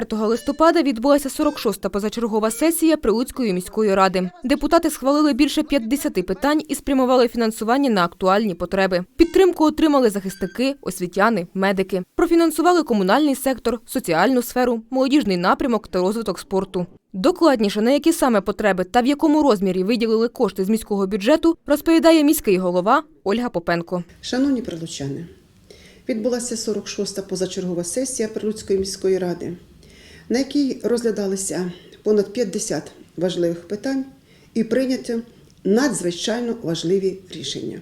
4 листопада відбулася 46-та позачергова сесія Прилуцької міської ради. Депутати схвалили більше 50 питань і спрямували фінансування на актуальні потреби. Підтримку отримали захисники, освітяни, медики. Профінансували комунальний сектор, соціальну сферу, молодіжний напрямок та розвиток спорту. Докладніше, на які саме потреби та в якому розмірі виділили кошти з міського бюджету, розповідає міський голова Ольга Попенко. Шановні прилучани, відбулася 46-та позачергова сесія Прилуцької міської ради, на якій розглядалися понад 50 важливих питань і прийнято надзвичайно важливі рішення.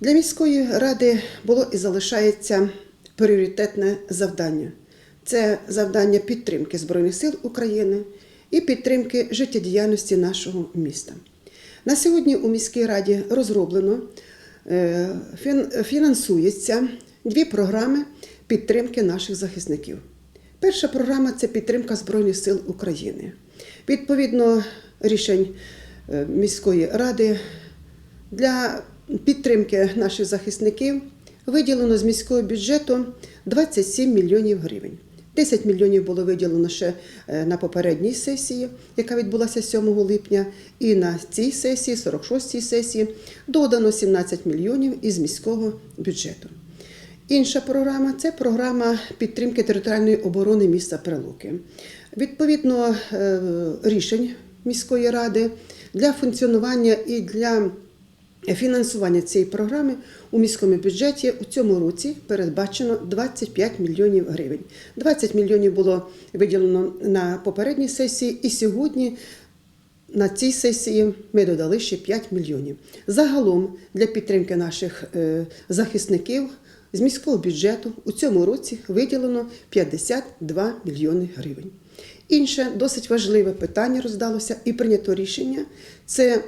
Для міської ради було і залишається пріоритетне завдання це завдання підтримки Збройних сил України і підтримки життєдіяльності нашого міста. На сьогодні у міській раді розроблено е, фінансується дві програми підтримки наших захисників. Перша програма це підтримка Збройних сил України. Відповідно рішень е, міської ради для підтримки наших захисників виділено з міського бюджету 27 мільйонів гривень. 10 мільйонів було виділено ще е, на попередній сесії, яка відбулася 7 липня, і на цій сесії, 46-й сесії, додано 17 мільйонів із міського бюджету. Інша програма це програма підтримки територіальної оборони міста Прилуки. Відповідно е, рішень міської ради для функціонування і для фінансування цієї програми у міському бюджеті у цьому році передбачено 25 мільйонів гривень. 20 мільйонів було виділено на попередній сесії, і сьогодні на цій сесії ми додали ще 5 мільйонів. Загалом для підтримки наших е, захисників з міського бюджету у цьому році виділено 52 мільйони гривень. Інше досить важливе питання роздалося і прийнято рішення це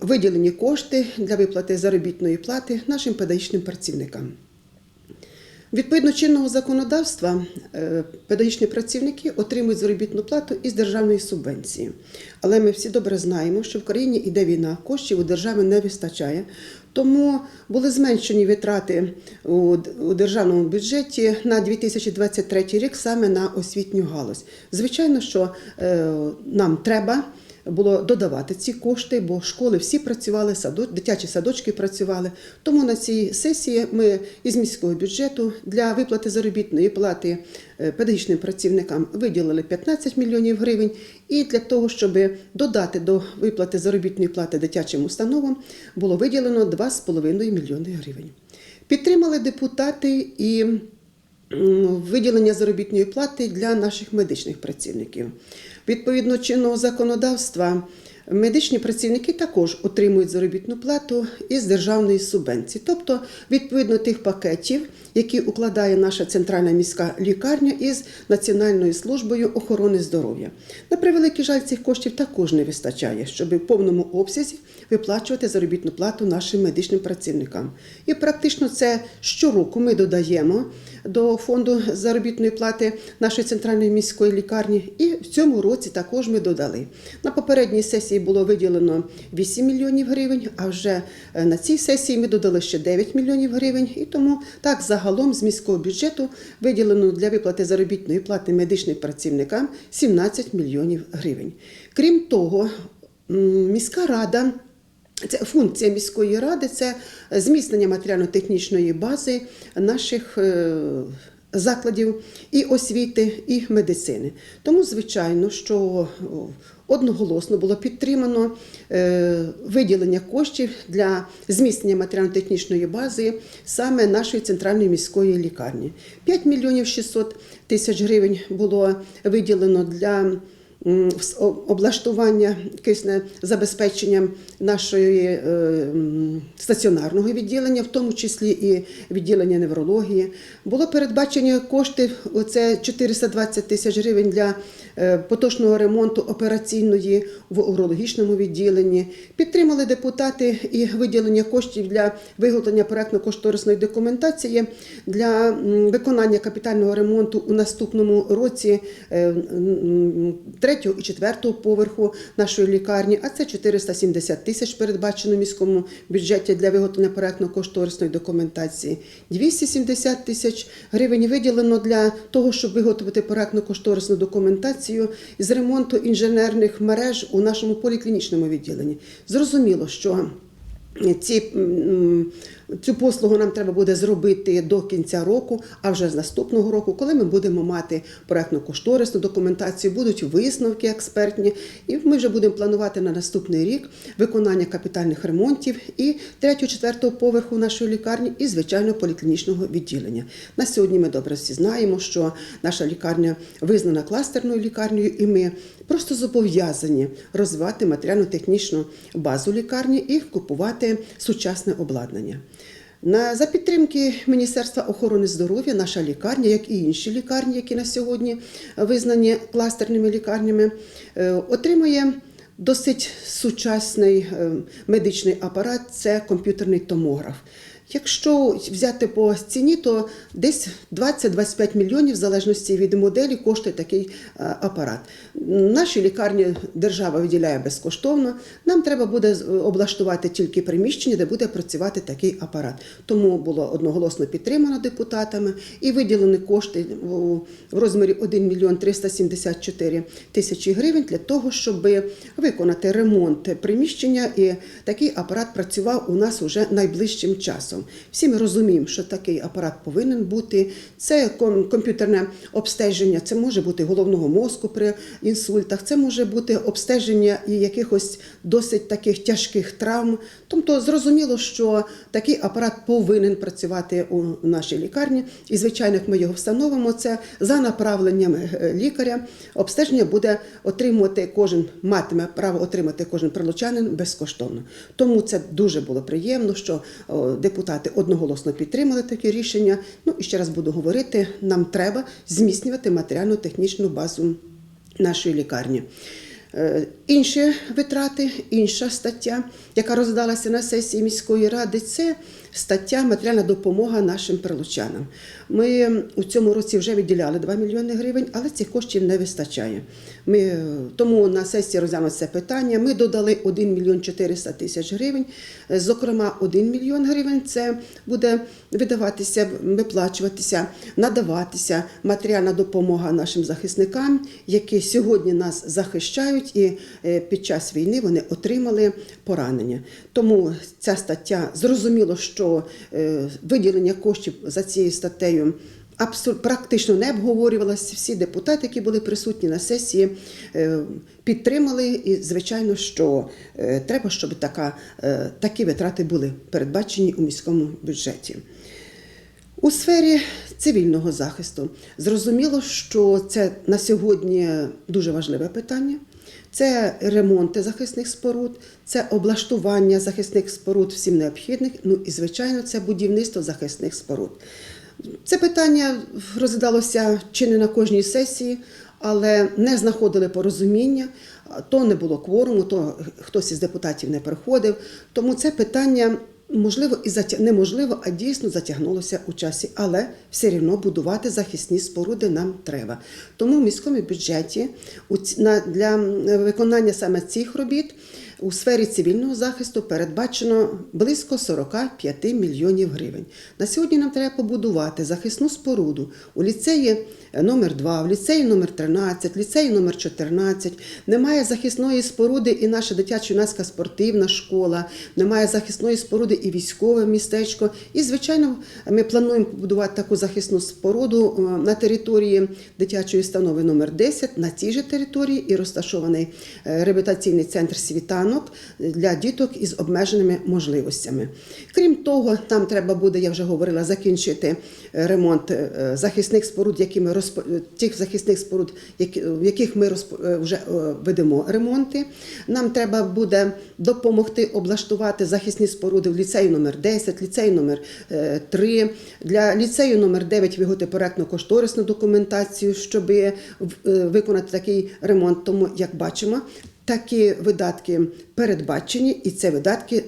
виділені кошти для виплати заробітної плати нашим педагогічним працівникам. Відповідно чинного законодавства, е, педагогічні працівники отримують заробітну плату із державної субвенції. Але ми всі добре знаємо, що в країні йде війна, коштів у держави не вистачає. Тому були зменшені витрати у державному бюджеті на 2023 рік саме на освітню галузь. Звичайно, що е, нам треба було додавати ці кошти, бо школи всі працювали, садо- дитячі садочки працювали. Тому на цій сесії ми із міського бюджету для виплати заробітної плати е, педагогічним працівникам виділили 15 мільйонів гривень. І для того, щоб додати до виплати заробітної плати дитячим установам, було виділено 2,5 мільйони гривень. Підтримали депутати і виділення заробітної плати для наших медичних працівників. Відповідно чинного законодавства, медичні працівники також отримують заробітну плату із державної субвенції, тобто відповідно тих пакетів, які укладає наша центральна міська лікарня із Національною службою охорони здоров'я. На превеликий жаль, цих коштів також не вистачає, щоб в повному обсязі виплачувати заробітну плату нашим медичним працівникам. І практично це щороку ми додаємо до фонду заробітної плати нашої центральної міської лікарні. І в цьому році також ми додали. На попередній сесії було виділено 8 мільйонів гривень, а вже е, на цій сесії ми додали ще 9 мільйонів гривень. І тому так загалом з міського бюджету виділено для виплати заробітної плати медичним працівникам 17 мільйонів гривень. Крім того, міська рада. Це функція міської ради це зміцнення матеріально-технічної бази наших е, закладів і освіти, і медицини. Тому, звичайно, що одноголосно було підтримано е, виділення коштів для зміцнення матеріально-технічної бази саме нашої центральної міської лікарні. 5 мільйонів 600 тисяч гривень було виділено для облаштування кисне забезпечення нашої е, стаціонарного відділення, в тому числі і відділення неврології. Було передбачені кошти, оце 420 тисяч гривень для е, поточного ремонту операційної в урологічному відділенні. Підтримали депутати і виділення коштів для виготовлення проектно-кошторисної документації для виконання капітального ремонту у наступному році е, третього і четвертого поверху нашої лікарні, а це 470 тисяч передбачено в міському бюджеті для виготовлення проектно-кошторисної документації. 270 тисяч гривень виділено для того, щоб виготовити проектно-кошторисну документацію з ремонту інженерних мереж у нашому поліклінічному відділенні. Зрозуміло, що ці, цю послугу нам треба буде зробити до кінця року, а вже з наступного року, коли ми будемо мати проектно-кошторисну документацію, будуть висновки експертні, і ми вже будемо планувати на наступний рік виконання капітальних ремонтів і третього, четвертого поверху нашої лікарні, і звичайно поліклінічного відділення. На сьогодні ми добре всі знаємо, що наша лікарня визнана кластерною лікарнею, і ми просто зобов'язані розвивати матеріально-технічну базу лікарні і купувати сучасне обладнання. За підтримки Міністерства охорони здоров'я наша лікарня, як і інші лікарні, які на сьогодні визнані кластерними лікарнями, е, отримує досить сучасний е, медичний апарат це комп'ютерний томограф. Якщо взяти по ціні, то десь 20-25 мільйонів, в залежності від моделі, коштує такий е, апарат. Наші лікарні держава виділяє безкоштовно. Нам треба буде облаштувати тільки приміщення, де буде працювати такий апарат. Тому було одноголосно підтримано депутатами і виділені кошти в розмірі 1 мільйон 374 тисячі гривень для того, щоб виконати ремонт приміщення, і такий апарат працював у нас уже найближчим часом. Всі ми розуміємо, що такий апарат повинен бути. Це комп'ютерне обстеження, це може бути головного мозку при інсультах, це може бути обстеження і якихось досить таких тяжких травм. Тобто зрозуміло, що такий апарат повинен працювати у нашій лікарні. І, звичайно, як ми його встановимо, це за направленням е, лікаря. Обстеження буде отримувати кожен, матиме право отримати кожен прилучанин безкоштовно. Тому це дуже було приємно, що о, депутати одноголосно підтримали таке рішення. Ну і ще раз буду говорити: нам треба зміцнювати матеріально-технічну базу нашої лікарні. Е, Інші витрати, інша стаття, яка роздалася на сесії міської ради, це стаття матеріальна допомога нашим прилучанам. Ми у цьому році вже виділяли 2 мільйони гривень, але цих коштів не вистачає. Ми, е, тому на сесії розглянули це питання. Ми додали 1 мільйон 400 тисяч гривень. Зокрема, 1 мільйон гривень це буде видаватися, виплачуватися, надаватися матеріальна допомога нашим захисникам, які сьогодні нас захищають, і е, під час війни вони отримали поранення. Тому ця стаття зрозуміло, що е, виділення коштів за цією статтею. Абсолютно практично не обговорювалося. Всі депутати, які були присутні на сесії, е, підтримали. І, звичайно, що е, треба, щоб така, такі витрати були передбачені у міському бюджеті. У сфері цивільного захисту зрозуміло, що це на сьогодні дуже важливе питання. Це ремонти захисних споруд, це облаштування захисних споруд всім необхідних. Ну і звичайно, це будівництво захисних споруд. Це питання розглядалося чи не на кожній сесії, але не знаходили порозуміння. То не було кворуму, то хтось із депутатів не приходив. Тому це питання можливо і затя... неможливо, а дійсно затягнулося у часі. Але все рівно будувати захисні споруди нам треба. Тому в міському бюджеті для виконання саме цих робіт. У сфері цивільного захисту передбачено близько 45 мільйонів гривень. На сьогодні нам треба побудувати захисну споруду у ліцеї номер 2 в ліцеї номер 13 ліцеї номер 14 Немає захисної споруди і наша дитячо-юнацька спортивна школа, немає захисної споруди і військове містечко. І, звичайно, ми плануємо побудувати таку захисну споруду е, на території дитячої установи номер 10 На цій же території і розташований е, реабілітаційний центр світанок для діток із обмеженими можливостями. Крім того, нам треба буде, я вже говорила, закінчити е, ремонт е, захисних споруд, які ми розп... е, тих захисних споруд, які- в яких ми розп... вже ведемо ремонти. Нам треба буде допомогти облаштувати захисні споруди в ліцеї номер 10, ліцеї номер 3, для ліцею номер 9 виготовити проектно-кошторисну документацію, щоб виконати такий ремонт. Тому, як бачимо, такі видатки передбачені, і це видатки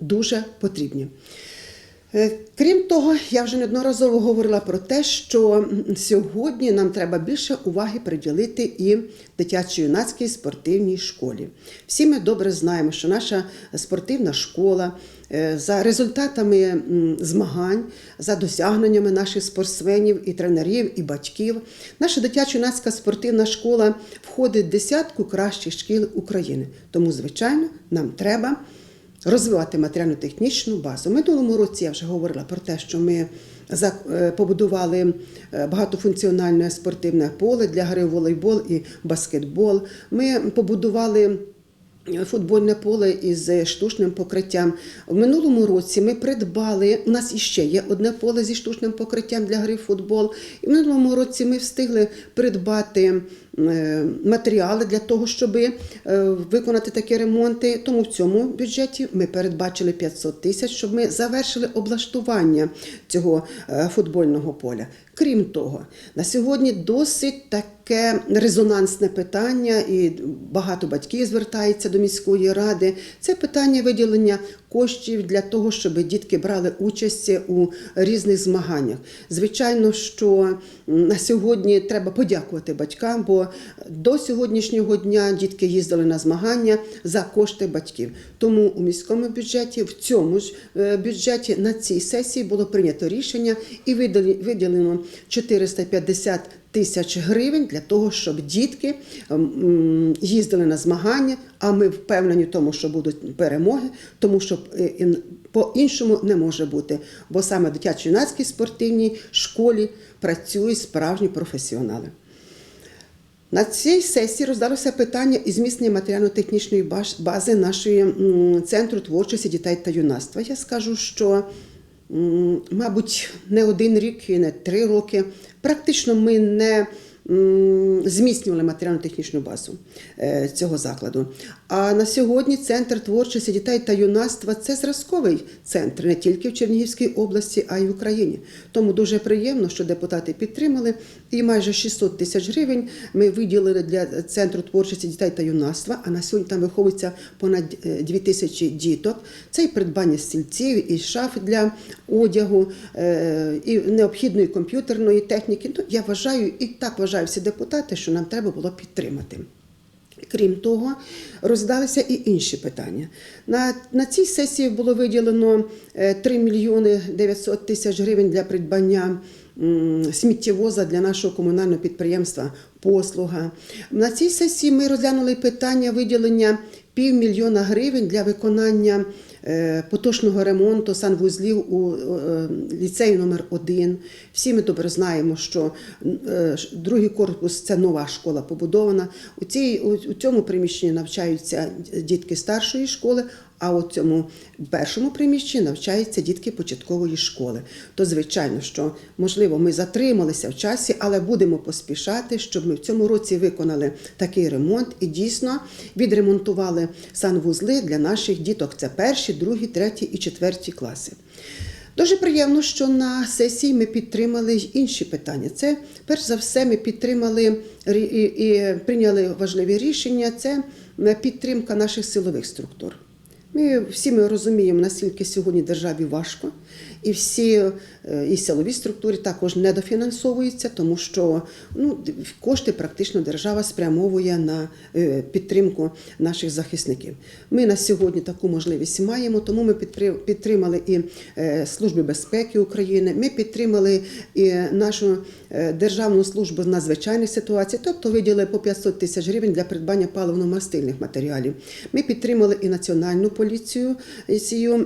дуже потрібні. Е, Крім того, я вже неодноразово говорила про те, що сьогодні нам треба більше уваги приділити і дитячо-юнацькій спортивній школі. Всі ми добре знаємо, що наша спортивна школа е, за результатами змагань, за досягненнями наших спортсменів і тренерів, і батьків, наша дитячо-юнацька спортивна школа входить в десятку кращих шкіл України. Тому, звичайно, нам треба розвивати матеріально-технічну базу. Минулому році я вже говорила про те, що ми е, побудували е, багатофункціональне спортивне поле для гри в волейбол і баскетбол. Ми побудували футбольне поле із штучним покриттям. В минулому році ми придбали. У нас іще є одне поле зі штучним покриттям для гри в футбол. І в минулому році ми встигли придбати е, матеріали для того, щоб е, виконати такі ремонти. Тому в цьому бюджеті ми передбачили 500 тисяч, щоб ми завершили облаштування цього е, футбольного поля. Крім того, на сьогодні досить таке резонансне питання, і багато батьків звертається до міської ради. Це питання виділення коштів для того, щоб дітки брали участь у різних змаганнях. Звичайно, що на сьогодні треба подякувати батькам, бо до сьогоднішнього дня дітки їздили на змагання за кошти батьків. Тому у міському бюджеті, в цьому ж е, бюджеті на цій сесії було прийнято рішення і виділено 450 тисяч гривень для того, щоб дітки їздили на змагання. А ми впевнені в тому, що будуть перемоги, тому що е, по-іншому не може бути. Бо саме дитячо-юнацькій спортивній школі працюють справжні професіонали. На цій сесії роздалося питання і зміцнення матеріально-технічної бази нашої центру творчості дітей та юнацтва. Я скажу, що, мабуть, не один рік і не три роки. Практично ми не зміцнювали матеріально-технічну базу е, цього закладу. А на сьогодні центр творчості дітей та юнацтва це зразковий центр не тільки в Чернігівській області, а й в Україні. Тому дуже приємно, що депутати підтримали. І майже 600 тисяч гривень ми виділили для центру творчості дітей та юнацтва. А на сьогодні там виховується понад 2 тисячі діток. Це і придбання стільців, і шаф для одягу, е, і необхідної комп'ютерної техніки. Ну, я вважаю, і так вважаю всі депутати, що нам треба було підтримати. Крім того, роздалися і інші питання. На, на цій сесії було виділено е, 3 мільйони 900 тисяч гривень для придбання сміттєвоза для нашого комунального підприємства Послуга. На цій сесії ми розглянули питання виділення півмільйона гривень для виконання е, поточного ремонту санвузлів у ліцею ліцеї номер 1 Всі ми добре знаємо, що е, другий корпус це нова школа побудована. У, цій, у цьому приміщенні навчаються дітки старшої школи, а у цьому першому приміщенні навчаються дітки початкової школи. То, звичайно, що можливо ми затрималися в часі, але будемо поспішати, щоб ми в цьому році виконали такий ремонт і дійсно відремонтували санвузли для наших діток. Це перші, другі, треті і четверті класи. Дуже приємно, що на сесії ми підтримали інші питання. Це перш за все, ми підтримали і, і прийняли важливі рішення. Це е, підтримка наших силових структур. Ми всі ми розуміємо, наскільки сьогодні державі важко, і всі е, і силові структури також недофінансовуються, тому що ну, кошти практично держава спрямовує на е, підтримку наших захисників. Ми на сьогодні таку можливість маємо, тому ми підтри- підтримали і е, Служби безпеки України, ми підтримали і нашу Державну службу з надзвичайних ситуацій, тобто виділили по 500 тисяч гривень для придбання паливно-мастильних матеріалів. Ми підтримали і національну поліцію,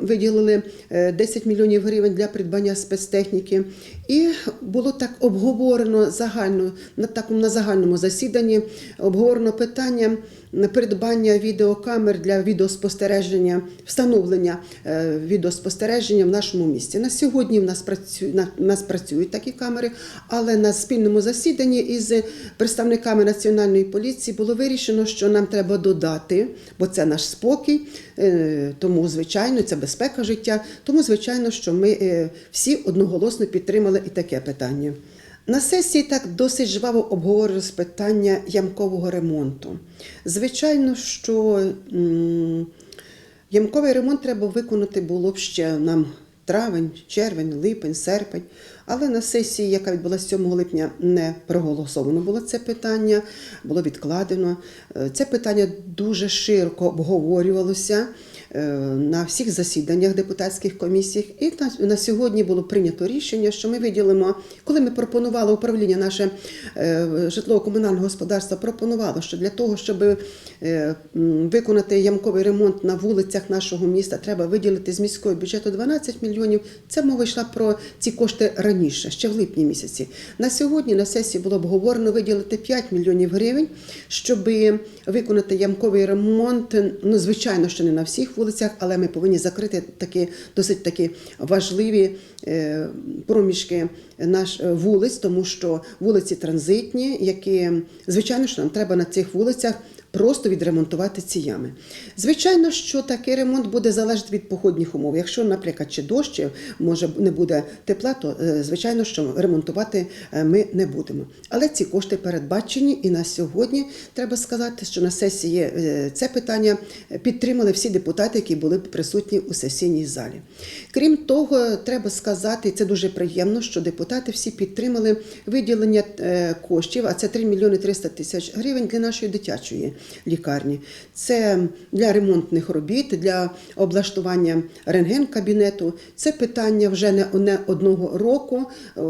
виділили е, 10 мільйонів гривень для придбання спецтехніки. І було так обговорено загально на такому на загальному засіданні обговорено питання придбання відеокамер для відеоспостереження, встановлення е, відеоспостереження в нашому місті. На сьогодні в нас працюють нас працюють такі камери, але на спільному засіданні із представниками національної поліції було вирішено, що нам треба додати, бо це наш спокій, е, тому звичайно це безпека життя. Тому звичайно, що ми е, всі одноголосно підтримали і таке питання. На сесії так досить жваво обговорилось питання ямкового ремонту. Звичайно, що ямковий ремонт треба виконати було б ще нам травень, червень, липень, серпень. Але на сесії, яка відбулася 7 липня, не проголосовано було це питання, було відкладено. Е, Це питання дуже широко обговорювалося на всіх засіданнях депутатських комісій. І на, на сьогодні було прийнято рішення, що ми виділимо, коли ми пропонували управління наше е, житлово-комунального господарства, пропонувало, що для того, щоб е, виконати ямковий ремонт на вулицях нашого міста, треба виділити з міського бюджету 12 мільйонів. Це мова йшла про ці кошти раніше, ще в липні місяці. На сьогодні на сесії було обговорено виділити 5 мільйонів гривень, щоб виконати ямковий ремонт. Ну, звичайно, що не на всіх вулицях, але ми повинні закрити такі досить такі важливі е, проміжки наш е, вулиць, тому що вулиці транзитні, які звичайно, що нам треба на цих вулицях. Просто відремонтувати ці ями. Звичайно, що такий ремонт буде залежати від погодних умов. Якщо, наприклад, чи дощ, чи, може не буде тепла, то е, звичайно, що ремонтувати е, ми не будемо. Але ці кошти передбачені, і на сьогодні треба сказати, що на сесії е, це питання підтримали всі депутати, які були присутні у сесійній залі. Крім того, треба сказати, це дуже приємно, що депутати всі підтримали виділення коштів, а це 3 мільйони 300 тисяч гривень для нашої дитячої лікарні. Це для ремонтних робіт, для облаштування рентген-кабінету. Це питання вже не, одного року.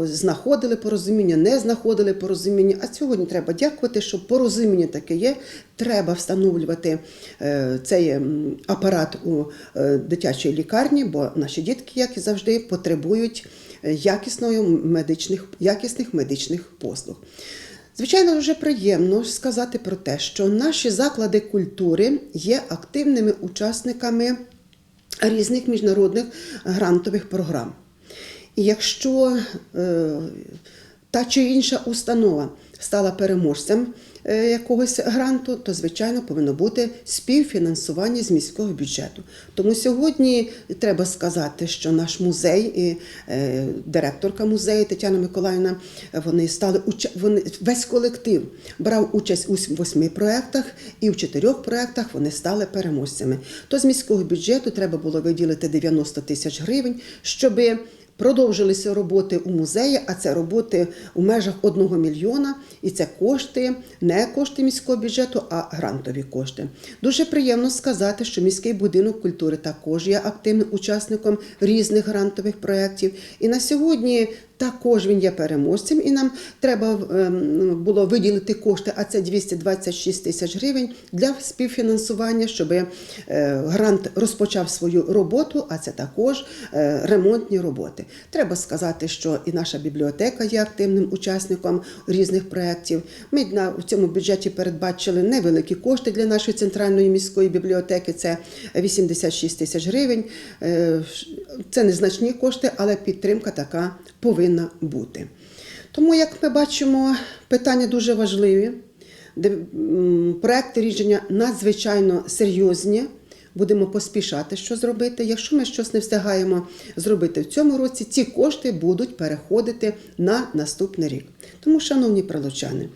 Знаходили порозуміння, не знаходили порозуміння. А сьогодні треба дякувати, що порозуміння таке є. Треба встановлювати е, цей апарат у е, дитячій лікарні, бо наші дітки, як і завжди, потребують е, якісних медичних послуг. Звичайно, дуже приємно сказати про те, що наші заклади культури є активними учасниками різних міжнародних грантових програм. І якщо е, та чи інша установа стала переможцем якогось гранту, то звичайно повинно бути співфінансування з міського бюджету. Тому сьогодні треба сказати, що наш музей і е, директорка музею Тетяна Миколаївна вони стали вони весь колектив брав участь у восьми проєктах, і в чотирьох проєктах вони стали переможцями. То з міського бюджету треба було виділити 90 тисяч гривень, щоби Продовжилися роботи у музеї, а це роботи у межах одного мільйона, і це кошти, не кошти міського бюджету, а грантові кошти. Дуже приємно сказати, що міський будинок культури також є активним учасником різних грантових проєктів. І на сьогодні також він є переможцем, і нам треба ем, було виділити кошти, а це 226 тисяч гривень для співфінансування, щоб е, грант розпочав свою роботу, а це також е, ремонтні роботи. Треба сказати, що і наша бібліотека є активним учасником різних проєктів. Ми в цьому бюджеті передбачили невеликі кошти для нашої центральної міської бібліотеки. Це 86 тисяч гривень. Е, Це незначні кошти, але підтримка така повинна бути. Тому, як ми бачимо, питання дуже важливі. Проекти рішення надзвичайно серйозні. Будемо поспішати, що зробити. Якщо ми щось не встигаємо зробити в цьому році, ці кошти будуть переходити на наступний рік. Тому, шановні прилучани,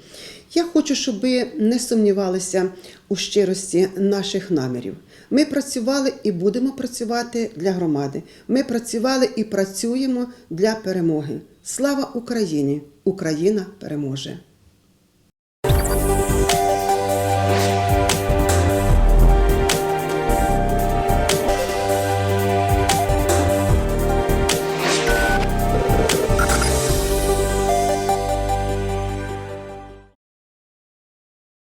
я хочу, щоб ви не сумнівалися у щирості наших намірів. Ми працювали і будемо працювати для громади. Ми працювали і працюємо для перемоги. Слава Україні! Україна переможе!